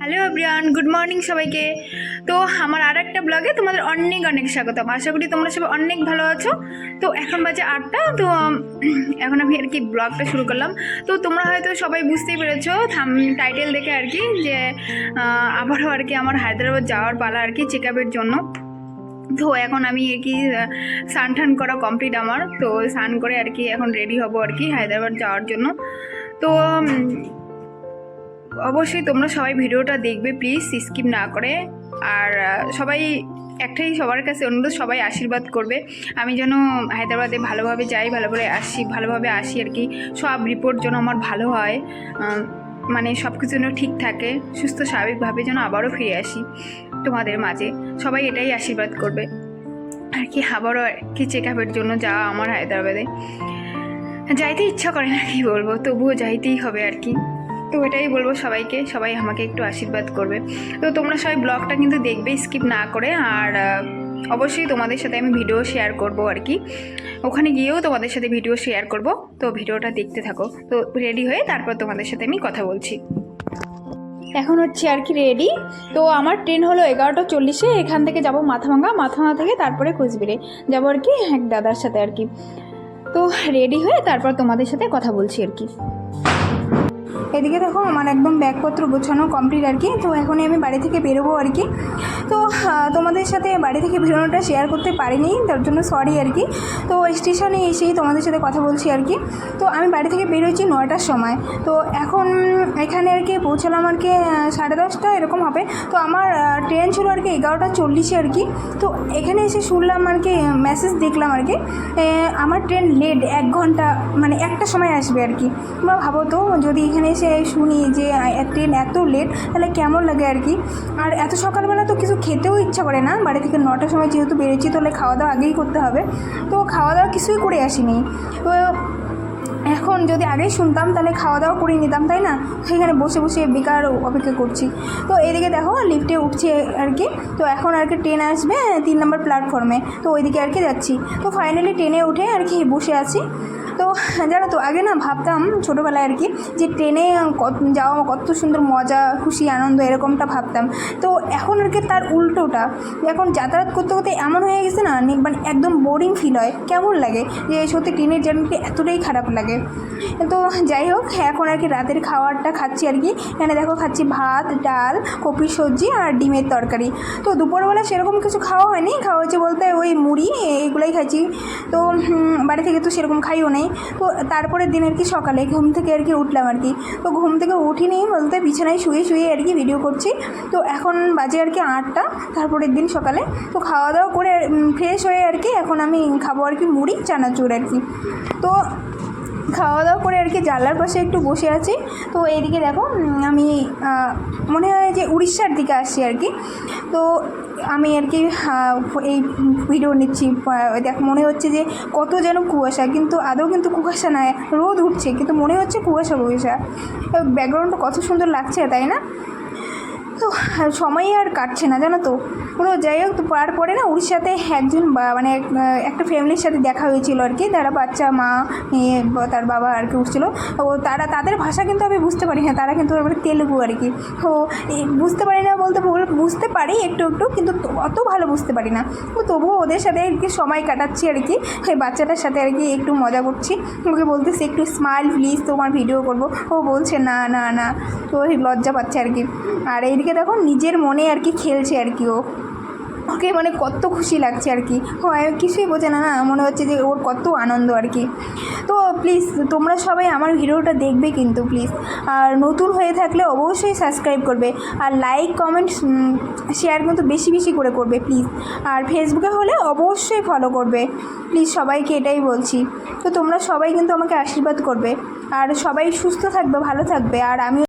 Hello everyone good morning সবাইকে। তো আমার আর একটা ব্লগে তোমাদের অনেক অনেক স্বাগতম। আশা করি তোমরা সবাই অনেক ভালো আছো। তো এখন বাজে আটটা, তো এখন আমি আর কি ব্লগটা শুরু করলাম। তো তোমরা হয়তো সবাই বুঝতেই পেরেছ, থাম টাইটেল দেখে আর কি, যে আবারও আর কি আমার হায়দ্রাবাদ যাওয়ার পালা আর কি চেক আপের জন্য। তো এখন আমি আর কি স্নান টান করা কমপ্লিট আমার। তো স্নান করে আর কি এখন রেডি হব আর কি হায়দ্রাবাদ যাওয়ার জন্য। তো অবশ্যই তোমরা সবাই ভিডিওটা দেখবে প্লিজ স্কিপ না করে। আর সবাই একটাই সবার কাছে অনুরোধ, সবাই আশীর্বাদ করবে। আমি যেন হায়দ্রাবাদে ভালোভাবে যাই ভালোভাবে আসি ভালোভাবে আসি আর কি। সব রিপোর্ট যেন আমার ভালো হয় মানে সব কিছু যেন ঠিক থাকে, সুস্থ, স্বাভাবিকভাবে যেন আবারও ফিরে আসি তোমাদের মাঝে। সবাই এটাই আশীর্বাদ করবে। আর কি, আবারও আর কি চেক আপের জন্য যাওয়া আমার হায়দ্রাবাদে। যাইতে ইচ্ছা করে না, কি বলব? তবুও যাইতেই হবে আর কি। তো এটাই বলব সবাইকে, সবাই আমাকে একটু আশীর্বাদ করবে। তো তোমরা সবাই ব্লগটা কিন্তু দেখবে, স্কিপ না করে। আর অবশ্যই তোমাদের সাথে আমি ভিডিও শেয়ার করব আর কি। ওখানে গিয়েও তোমাদের সাথে ভিডিও শেয়ার করব। তো ভিডিওটা দেখতে থাকো। তো রেডি হয়ে তারপর তোমাদের সাথে আমি কথা বলছি। এখন হচ্ছে আর কি রেডি। তো আমার ট্রেন হলো এগারোটা চল্লিশে। এখান থেকে যাব মাথাভাঙা মাথাভাঙা থেকে তারপরে কোচবিড়ে যাব আর কি এক দাদার সাথে আর কি। তো রেডি হয়ে তারপর তোমাদের সাথে কথা বলছি আর কি। এদিকে দেখো আমার একদম ব্যাগপত্র গোছানো কমপ্লিট আর কি। তো এখনই আমি বাড়ি থেকে বেরোবো আর কি। তো তোমাদের সাথে বাড়ি থেকে বেরোনোটা শেয়ার করতে পারিনি, তার জন্য সরি আর কি। তো স্টেশনে এসেই তোমাদের সাথে কথা বলছি আর কি। তো আমি বাড়ি থেকে বেরোচ্ছি নয়টার সময়। তো এখন এখানে আর কি পৌঁছালাম আর কি সাড়ে দশটা এরকম হবে। তো আমার ট্রেন ছিল আর কি এগারোটা চল্লিশে আর কি। তো এখানে এসে শুনলাম আর কি মেসেজ দেখলাম আর কি আমার ট্রেন লেট এক ঘণ্টা মানে একটা সময় আসবে আর কি। বা ভাবো তো, যদি এখানে এসে শুনি যে ট্রেন এত লেট তাহলে কেমন লাগে আর কি? আর এত সকালবেলা তো কিছু খেতেও ইচ্ছা করে না, বাড়ি থেকে নটার সময় যেহেতু বেরোচ্ছি, তাহলে খাওয়া দাওয়া আগেই করতে হবে। তো খাওয়া দাওয়া কিছুই করে আসিনি। তো এখন যদি আগেই শুনতাম, তাহলে খাওয়া দাওয়া করে নিতাম, তাই না? সেখানে বসে বসে বেকার অপেক্ষা করছি। তো এদিকে দেখো লিফটে উঠছে আর কি। তো এখন আর কি ট্রেন আসবে তিন নম্বর প্ল্যাটফর্মে তো ওইদিকে আর কি যাচ্ছি। তো ফাইনালি ট্রেনে উঠে আর কি বসে আছি। তো জানো তো, আগে না ভাবতাম ছোটোবেলায় আর কি যে ট্রেনে যাওয়া কত সুন্দর মজা, খুশি, আনন্দ এরকমটা ভাবতাম। তো এখন আর কি তার উল্টোটা। এখন যাতায়াত করতে করতে এমন হয়ে গেছে না মানে একদম বোরিং ফিল হয়। কেমন লাগে? যে সত্যি ট্রেনের জার্নিটি এতটাই খারাপ লাগে। তো যাই হোক, এখন আর কি রাতের খাবারটা খাচ্ছি আর কি। এখানে দেখো খাচ্ছি ভাত, ডাল কপির সবজি আর ডিমের তরকারি। তো দুপুরবেলা সেরকম কিছু খাওয়া হয়নি। খাওয়া হয়েছে বলতে ওই মুড়ি এইগুলোই খাচ্ছি তো বাড়ি থেকে তো সেরকম খাইও নেই। তো তারপরের দিন আর কি সকালে ঘুম থেকে আর কি উঠলাম আর কি। তো ঘুম থেকে উঠিনি বলতে বিছানায় শুয়ে শুয়ে আর কি ভিডিও করছি। তো এখন বাজে আর কি আটটা, তারপরের দিন সকালে। তো খাওয়া দাওয়া করে ফ্রেশ হয়ে আর কি এখন আমি খাব আর কি মুড়ি, চানাচুর আর কি। তো খাওয়া দাওয়া করে আর কি জানলার পাশে একটু বসে আছি। তো এইদিকে দেখো আমি মনে হয় যে উড়িষ্যার দিকে আসছি আর কি। তো আমি আর কি এই ভিডিও নিচ্ছি দেখ, মনে হচ্ছে যে কত যেন কুয়াশা, কিন্তু আদৌ কিন্তু কুয়াশা নয়, রোদ উঠছে, কিন্তু মনে হচ্ছে কুয়াশা কুয়াশা ব্যাকগ্রাউন্ডটা কত সুন্দর লাগছে, তাই না? তো সময়ই আর কাটছে না, জানো তো। তো যাই হোক তারপরে না উড়িষ্যাতে একজন বা- মানে এক- একটা ফ্যামিলির সাথে দেখা হয়েছিল আর কি। তারা বাচ্চা, মা, মেয়ে তার বাবা আর কি উঠছিল ও তারা, তাদের ভাষা কিন্তু আমি বুঝতে পারি না, তারা কিন্তু এবারে তেলুগু আর কি। এই বুঝতে পারি না বলতে বুঝতে পারি একটু একটু, কিন্তু অত ভালো বুঝতে পারি না। তবুও ওদের সাথে আর কি সময় কাটাচ্ছি আর কি। ওই বাচ্চাটার সাথে আর কি একটু মজা করছি। ওকে বলতেছি, একটু স্মাইল প্লিজ তোমার ভিডিও করব। ও বলছে, না না না। তো লজ্জা পাচ্ছে আর কি। আর এইদিকে দেখো নিজের মনে আর কি খেলছে আর কি ও। ওকে মানে কত খুশি লাগছে আর কি। হয়, কিছুই বোঝে না না, মনে হচ্ছে যে ওর কত আনন্দ আর কি। তো প্লিজ তোমরা সবাই আমার ভিডিওটা দেখবে কিন্তু প্লিজ আর নতুন হয়ে থাকলে অবশ্যই সাবস্ক্রাইব করবে। আর লাইক কমেন্ট শেয়ার কিন্তু বেশি বেশি করে করবে প্লিজ আর ফেসবুকে হলে অবশ্যই ফলো করবে। প্লিজ সবাইকে এটাই বলছি। তো তোমরা সবাই কিন্তু আমাকে আশীর্বাদ করবে। আর সবাই সুস্থ থাকবে, ভালো থাকবে। আর আমি